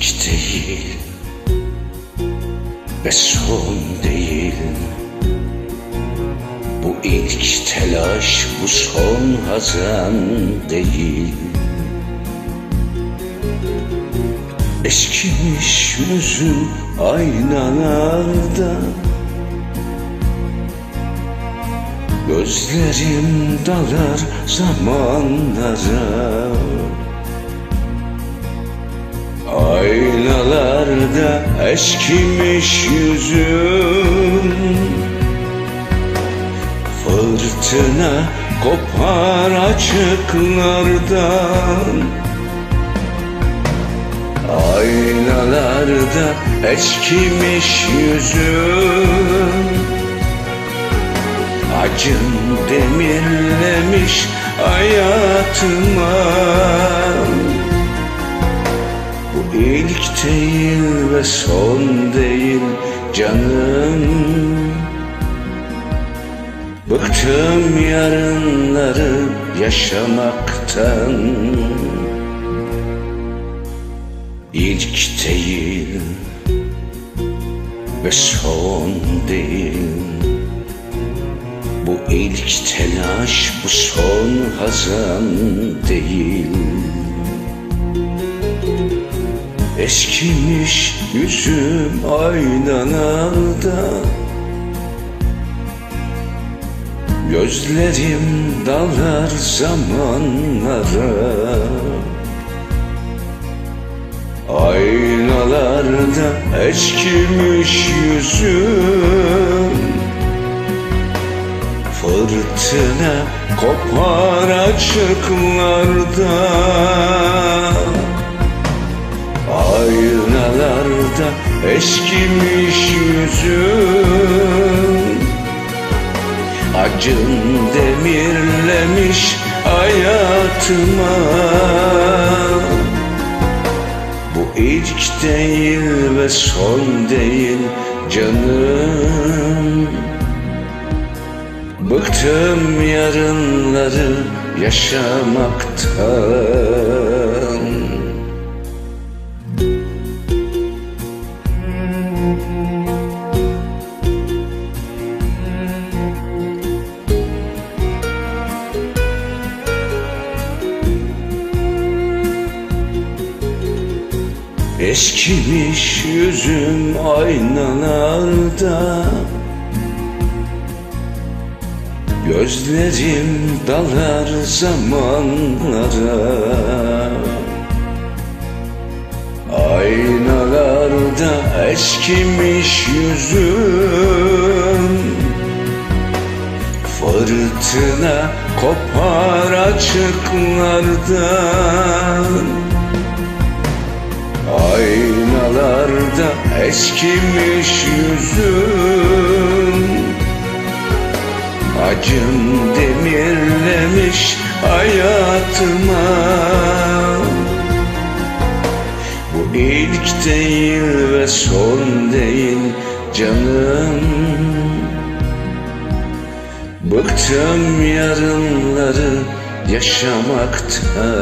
ilk değil ve son değil. Bu ilk telaş bu son hazan değil. Eskimiş yüzün aynalarda. Gözlerim dalar zamanlara Aynalarda eskimiş yüzüm Fırtına kopar açıklardan. Aynalarda eskimiş yüzüm Acım demirlemiş hayatıma ilk değil ve son değil canım. Bıktım yarınları yaşamaktan. İlk değil ve son değil. Bu ilk telaş bu son hazan değil Eskimiş yüzüm aynalarda Gözlerim dalar zamanlara. Aynalarda eskimiş yüzüm. Fırtına kopar açıklarda Aynalarda eskimiş yüzüm Acın demirlemiş hayatıma. Bu ilk değil ve son değil canım. Bıktım yarınları yaşamaktan Eskimiş yüzüm aynalarda. Gözlerim dalar zamanlara. Aynalarda eskimiş yüzüm. Fırtına kopar açıklardan Aynalarda eskimiş yüzüm Acım demirlemiş hayatıma. Bu ilk değil ve son değil canım. Bıktım yarınları yaşamaktan